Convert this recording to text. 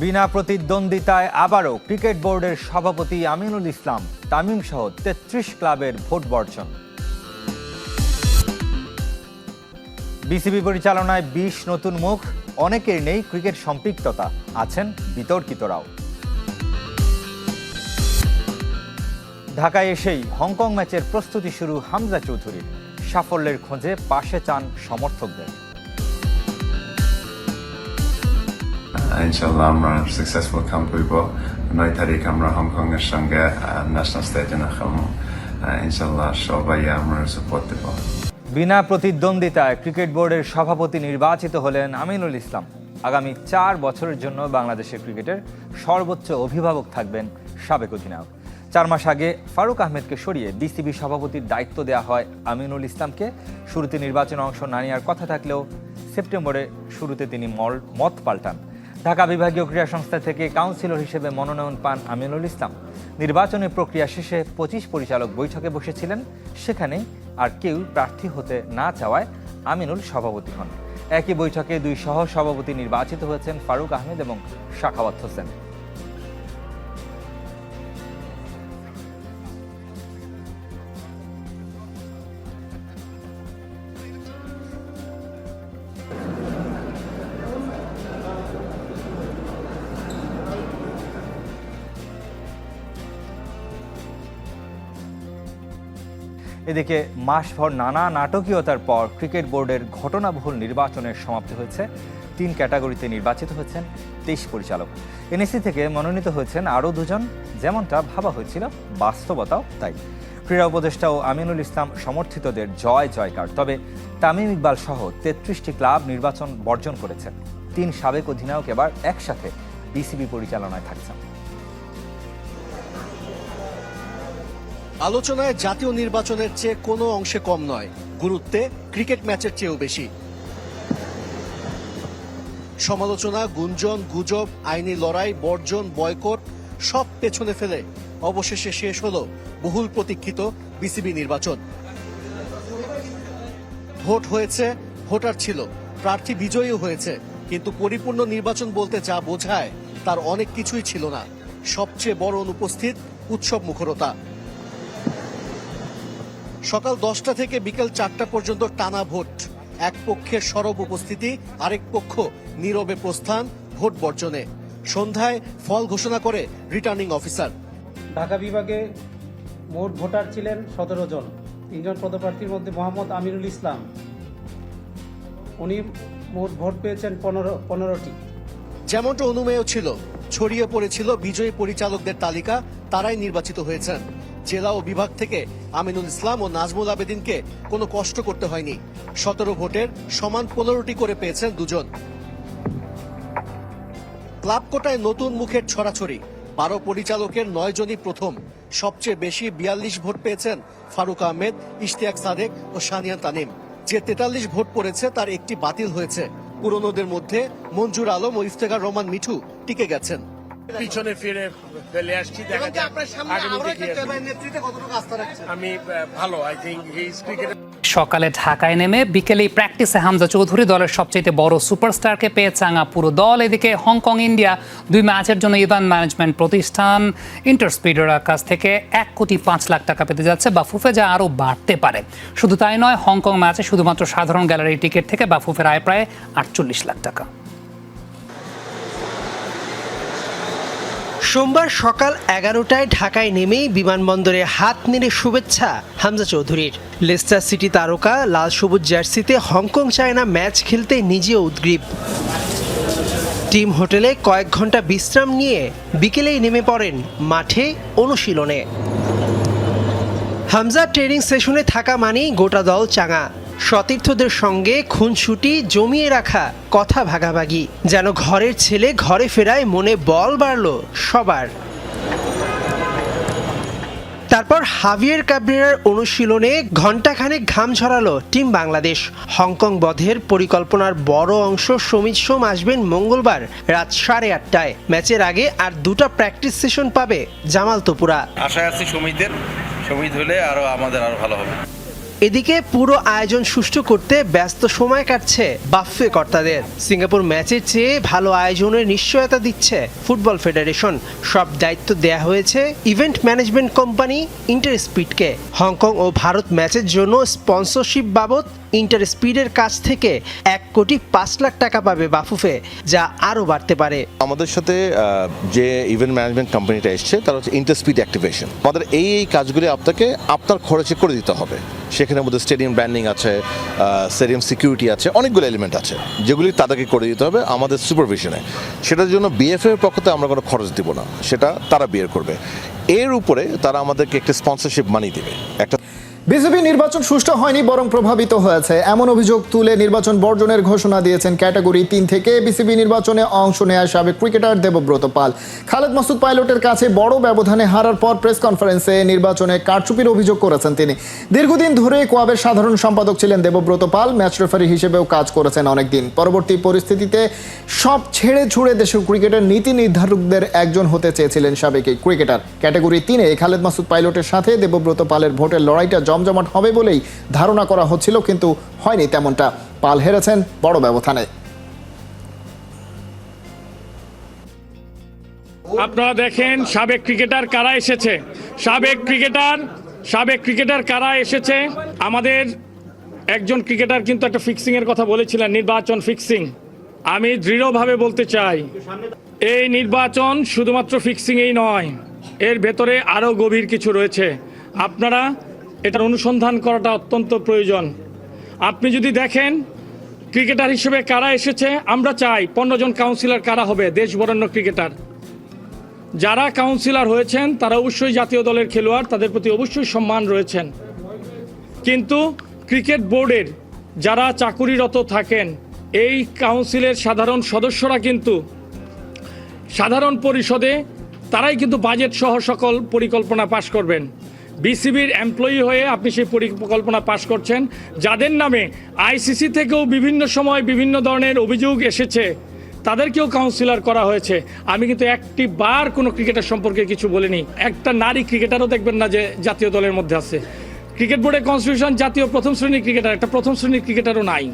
বিনা প্রতিদ্বন্দ্বিতায় আবারও ক্রিকেট বোর্ডের সভাপতি আমিনুল ইসলাম, তামিম সহ তেত্রিশ ক্লাবের ভোট বর্জন। বিসিবি পরিচালনায় বিশ নতুন মুখ, অনেকের নেই ক্রিকেট সম্পৃক্ততা, আছেন বিতর্কিতরাও। ঢাকায় এসেই হংকং ম্যাচের প্রস্তুতি শুরু হামজা চৌধুরীর। সাফল্যের খোঁজে পাশে চান সমর্থকদের। ইনশাল্লাহ আমরা সাকসেসফুল কাম করব নয় তারিখ আমরা হংকং এর সঙ্গে ন্যাশনাল স্টেডিয়ামে খেলব ইনশাল্লাহ সবাই আমরা সাপোর্ট দেবো বিনা প্রতিদ্বন্দ্বিতায় ক্রিকেট বোর্ডের সভাপতি নির্বাচিত হলেন আমিনুল ইসলাম। আগামী চার বছরের জন্য বাংলাদেশের ক্রিকেটের সর্বোচ্চ অভিভাবক থাকবেন সাবেক অধিনায়ক। চার মাস আগে ফারুক আহমেদকে সরিয়ে বিসিবি সভাপতির দায়িত্ব দেওয়া হয় আমিনুল ইসলামকে। শুরুতে নির্বাচনে অংশ না নেওয়ার কথা থাকলেও সেপ্টেম্বরে শুরুতে তিনি মল মত পাল্টান। ঢাকা বিভাগীয় ক্রীড়া সংস্থা থেকে কাউন্সিলর হিসেবে মনোনয়ন পান আমিনুল ইসলাম। নির্বাচনী প্রক্রিয়া শেষে পঁচিশ পরিচালক বৈঠকে বসেছিলেন। সেখানে আর কেউ প্রার্থী হতে না চাওয়ায় আমিনুল সভাপতি হন। একই বৈঠকে দুই সহ সভাপতি নির্বাচিত হয়েছেন ফারুক আহমেদ এবং শাখাওয়াত হোসেন। এদিকে মাসভর নানা নাটকীয়তার পর ক্রিকেট বোর্ডের ঘটনাবহুল নির্বাচনের সমাপ্তি হয়েছে। তিন ক্যাটাগরিতে নির্বাচিত হয়েছেন তেইশ পরিচালক। এনএসসি থেকে মনোনীত হয়েছেন আরও দুজন, যেমনটা ভাবা হয়েছিল, বাস্তবতাও তাই। ক্রীড়া উপদেষ্টা ও আমিনুল ইসলাম সমর্থিতদের জয় জয়কার। তবে তামিম ইকবাল সহ তেত্রিশটি ক্লাব নির্বাচন বর্জন করেছেন। তিন সাবেক অধিনায়ক এবার একসাথে বিসিবি পরিচালনায় থাকছেন। আলোচনায় জাতীয় নির্বাচনের চেয়ে কোনো অংশে কম নয়। গুরুত্বে ক্রিকেট ম্যাচের চেয়েও বেশি। সমালোচনা, গুঞ্জন, গুজব, আইনি লড়াই, বর্জন, বয়কট সব পেছনে ফেলে অবশেষে শেষ হলো বহুল প্রতীক্ষিত বিসিবি নির্বাচন। ভোট হয়েছে, ভোটার ছিল, প্রার্থী বিজয়ীও হয়েছে, কিন্তু পরিপূর্ণ নির্বাচন বলতে যা বোঝায় তার অনেক কিছুই ছিল না। সবচেয়ে বড় অনুপস্থিত উৎসব মুখরতা। সকাল দশটা থেকে বিকেল চারটা পর্যন্ত টানা ভোট। এক পক্ষের সরব উপস্থিতি আরেক পক্ষ নীরবে প্রস্থান ভোট বর্জনে। সন্ধ্যায় ফল ঘোষণা করে রিটার্নিং অফিসার ঢাকা বিভাগে মোট ভোটার ছিলেন সতেরো জন। তিনজন পদপ্রার্থীর মধ্যে মোহাম্মদ আমিরুল ইসলাম। উনি মোট ভোট পেয়েছেন পনেরো পনেরোটি। যেমনটা অনুমেয় ছিল ছড়িয়ে পড়েছিল বিজয়ী পরিচালকদের তালিকা তারাই নির্বাচিত হয়েছেন। জেলা ও বিভাগ থেকে আমিনুল ইসলাম ও নাজমুল আবেদিনকে কোনো কষ্ট করতে হয়নি। সতেরো ভোটের সমান পনেরোটি করে পেয়েছেন দুজন। ক্লাব কোটায় নতুন মুখের ছড়াছড়ি। বারো পরিচালকের নয় জনই প্রথম। সবচেয়ে বেশি বিয়াল্লিশ ভোট পেয়েছেন ফারুক আহমেদ, ইশতিয়াক সাদেক ও সানিয়া তানিম। যে তেতাল্লিশ ভোট পড়েছে তার একটি বাতিল হয়েছে। পুরনোদের মধ্যে মঞ্জুর আলম ও ইফতেখার রহমান মিঠু টিকে গেছেন। পিছনে ফিরে ফেলে আসছি দেখা আমি ভালো আই থিঙ্ক সকালে ঢাকায় নেমে বিকেলেই প্র্যাকটিসে হামজা চৌধুরী দলের সবচেয়ে বড় সুপারস্টারকে পেয়ে চাঙা পুরো দল। এদিকে হংকং ইন্ডিয়া দুই ম্যাচের জন্য ইভান ম্যানেজমেন্ট প্রতিষ্ঠান ইন্টারস্পিডের কাছ থেকে এক কোটি পাঁচ লাখ টাকা পেতে যাচ্ছে। বাফুফে যা আরও বাড়তে পারে। শুধু তাই নয় হংকং ম্যাচে শুধুমাত্র সাধারণ গ্যালারি টিকিট থেকে বাফুফের আয় প্রায় আটচল্লিশ লাখ টাকা। সোমবার সকাল এগারোটায় ঢাকায় নেমেই বিমানবন্দরে হাত নেড়ে শুভেচ্ছা হামজা চৌধুরীর। লেস্টার সিটি তারকা লাল সবুজ জার্সিতে হংকং, চায়না ম্যাচ খেলতে নিজেও উদ্গ্রীব। টিম হোটেলে কয়েক ঘণ্টা বিশ্রাম নিয়ে বিকেলেই নেমে পড়েন মাঠে অনুশীলনে। হামজা ট্রেনিং সেশনে থাকা মানেই গোটা দল চাঙা। সতীর্থদের সঙ্গে খুনসুটি জমিয়ে রাখা, কথা ভাগাভাগি। যেন ঘরের ছেলে ঘরে ফেরায় মনে বল বাড়ল সবার। তারপর হাভিয়ের কাবরেরার অনুশীলনে ঘণ্টাখানেক ঘাম ঝরালো টিম বাংলাদেশ। হংকং বধের পরিকল্পনার বড় অংশ সমিত সোম আসবেন মঙ্গলবার রাত সাড়ে আটটায়। ম্যাচের আগে আর দুটো প্র্যাকটিস সেশন পাবে জামাল তোপুরা আশা আছি সমিতির। সমিত হলে আরও আমাদের আরও ভালো হবে। এদিকে পুরো আয়োজন সুষ্ঠু করতে ব্যস্ত সময় কাটছে বাফে কর্তাদের। সিঙ্গাপুর ম্যাচের চেয়ে ভালো আয়োজনের নিশ্চয়তা দিচ্ছে ফুটবল ফেডারেশন। সব দায়িত্ব দেয়া হয়েছে ইভেন্ট ম্যানেজমেন্ট কোম্পানি ইন্টার স্পিডকে হংকং ও ভারত ম্যাচের জন্য স্পন্সরশিপ বাবদ ইন্টার স্পিডের কাছ থেকে এক কোটি পাঁচ লাখ টাকা পাবে বাফুফে, যা আরও বাড়তে পারে। আমাদের সাথে যে ইভেন্ট ম্যানেজমেন্ট কোম্পানিটা এসছে, তারা হচ্ছে ইন্টারস্পিড অ্যাক্টিভেশন। আমাদের এই এই কাজগুলি আপনাকে, আপনার খরচে করে দিতে হবে। সেখানে মধ্যে স্টেডিয়াম ব্র্যান্ডিং আছে স্টেডিয়াম সিকিউরিটি আছে, অনেকগুলো এলিমেন্ট আছে, যেগুলি তাদেরকে করে দিতে হবে আমাদের সুপারভিশনে সেটার জন্য বিএফএ এর পক্ষ থেকে আমরা কোনো খরচ দিব না, সেটা তারা বিয়ের করবে। এর উপরে তারা আমাদেরকে একটা স্পন্সরশিপ মানি দেবে, একটা বিজেপি নির্বাচন সুষ্ঠু হয়নি, বরং প্রভাবিত হয়েছে। এমন অভিযোগ তুলে নির্বাচন বর্জনের ঘোষণা দিয়েছেন ক্যাটাগরি তিন থেকে বিসিবি নির্বাচনে অংশ নেয় সাবেক ক্রিকেটার দেবব্রত পাল। খালেদ মাসুদ পাইলটের কাছে বড় ব্যবধানে হারার পর প্রেস কনফারেন্সে নির্বাচনে কারচুপির অভিযোগ করেছেন তিনি। দীর্ঘদিন ধরে কোয়াবের সাধারণ সম্পাদক ছিলেন দেবব্রত পাল, ম্যাচ রেফারি হিসেবেও কাজ করেছেন অনেকদিন। পরবর্তী পরিস্থিতিতে সব ছেড়ে ছুড়ে দেশের ক্রিকেটের নীতি নির্ধারকদের একজন হতে চেয়েছিলেন সাবেক এই ক্রিকেটার। ক্যাটাগরি তিনে খালেদ মাসুদ পাইলটের সাথে দেবব্রত পালের ভোটের লড়াইটা জমজমাট হবে বলেই ধারণা করা হচ্ছিল, কিন্তু হয়নি তেমনটা। পাল হেরেছেন বড় ব্যবধানে। আপনারা দেখেন সাবেক ক্রিকেটার কারা এসেছে। সাবেক ক্রিকেটার সাবেক ক্রিকেটার কারা এসেছে? আমাদের একজন ক্রিকেটার কিন্তু একটা ফিক্সিং এর কথা বলেছিলেন, নির্বাচন ফিক্সিং আমি দৃঢ়ভাবে বলতে চাই, এই নির্বাচন শুধুমাত্র ফিক্সিংয়েই নয়, এর ভেতরে আরও গভীর কিছু রয়েছে। আপনারা এটার অনুসন্ধান করাটা অত্যন্ত প্রয়োজন। আপনি যদি দেখেন, ক্রিকেটার হিসেবে কারা এসেছে, আমরা চাই পনেরো জন কাউন্সিলর কারা হবে দেশ বরেণ্য ক্রিকেটার। যারা কাউন্সিলর হয়েছেন, তারা অবশ্যই জাতীয় দলের খেলোয়াড়, তাদের প্রতি অবশ্যই সম্মান রয়েছেন। কিন্তু ক্রিকেট বোর্ডের যারা চাকুরিরত থাকেন, এই কাউন্সিলের সাধারণ সদস্যরা কিন্তু সাধারণ পরিষদে তারাই কিন্তু বাজেট সহ সকল পরিকল্পনা পাশ করবেন। বিসিবির এমপ্লয়ি হয়ে আপনি সেই পরিকল্পনা পাশ করছেন। যাদের নামে আইসিসি থেকেও বিভিন্ন সময় বিভিন্ন ধরনের অভিযোগ এসেছে, তাদেরকেও কাউন্সিলর করা হয়েছে। আমি কিন্তু একটি বার কোনো ক্রিকেটার সম্পর্কে কিছু বলিনি। একটা নারী ক্রিকেটারও দেখবেন না যে জাতীয় দলের মধ্যে আছে। ক্রিকেট বোর্ডের কনস্টিটিউশন জাতীয় প্রথম শ্রেণির ক্রিকেটার, একটা প্রথম শ্রেণির ক্রিকেটারও নাই।